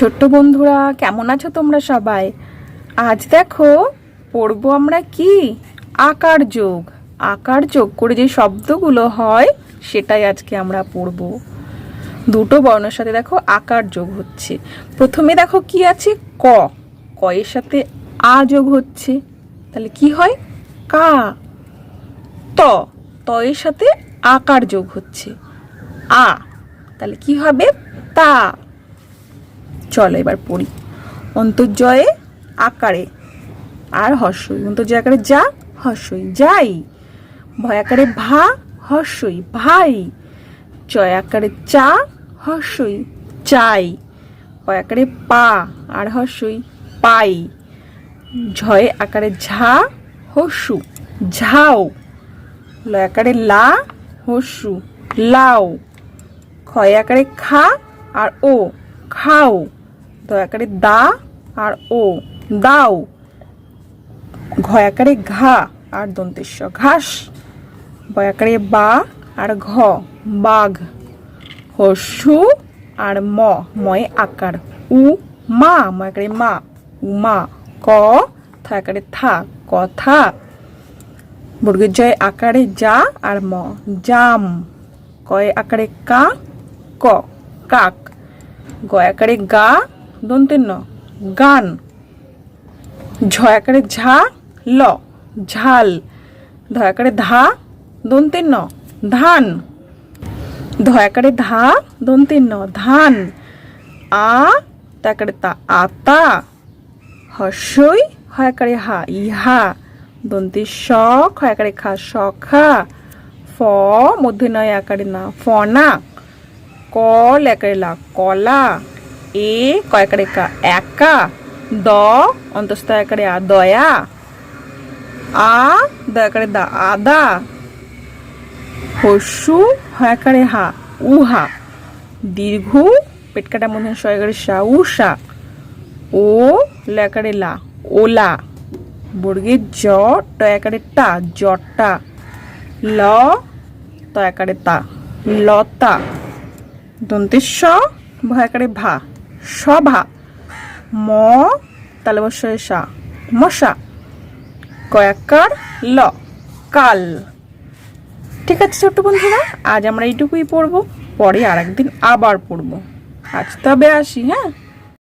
ছোট্ট বন্ধুরা, কেমন আছো তোমরা সবাই? আজ দেখো, পড়ব আমরা কি? আকার যোগ। আকার যোগ করে যে শব্দগুলো হয়, সেটাই আজকে আমরা পড়ব। দুটো বর্ণের সাথে দেখো, আকার যোগ হচ্ছে। প্রথমে দেখো কি আছে? ক। ক এর সাথে আ যোগ হচ্ছে। তাহলে কি হয়? কা। ত। ত এর সাথে আকার যোগ হচ্ছে। আ। তাহলে কি হবে? তা। চলো এবার পড়ি। অন্তর্জয়ে আকারে আর হর্ষই। অন্তর্জয় আকারে যা, হর্ষই যাই। ভয় আকারে ভা, হর্ষই ভাই। চয় আকারে চা, হর্ষই চাই। পয় আকারে পা, আর হর্ষই পাই। ঝয় আকারে ঝা, হর্ষু ঝাও। লয় আকারে লা, হর্ষু লাও। ক্ষয় আকারে খা, আর ও খাও। দয় আকারে দা আর ও। দাও। আকারে ঘা আর দন্তেশ্ব ঘাস। বয় আকারে বা আর ঘ। বাঘ। হর্ষু আর ম। ময়ে আকার। উ মা। ময় আকারে মা। উমা ক। থা আকারে থা। কথা বর্গের জয় আকারে যা আর ম। জাম। কয় আকারে কা। ক। কাক। গয় আকারে গা। দন্তের ন গান। ঝয় আকারে ঝা ল। ঝাল। ধয় আকারে ধা দন্তের ন ধান। ধয় আকারে ধা দন্তের ন ধান। আ তাকারে তা আতা। হর্ষই হয় আকারে হা ইহা। দন্তে ক্ষয় আকারে খা সখা ফ মধ্যে নয় আকারে না ফনা ক লেকারে লা কলা। এ কয়াকারে কা একা? দ, অন্তস্থ আকারে আ, দয়া। আ দয়াকারে দা, আদা। হর্ষু হয়াকারে হা, উহা। দীর্ঘ, পেটকাটা মধ্যে সয়াকারে সা, উষা। ও লেকারে লা, ওলা। বর্গের জ টয়াকারে টা জটা। ল তয়াকারে তা, লতা। দন্তেশ্ব ভয়াকারে ভা। সভা। ম তালে বসে সা। মশা। কয়াকার ল, কাল। ঠিক আছে ছোট্ট বন্ধুরা, আজ আমরা এইটুকুই পড়ব, পরে আর একদিন আবার পড়ব। আজ তবে আসি হ্যাঁ?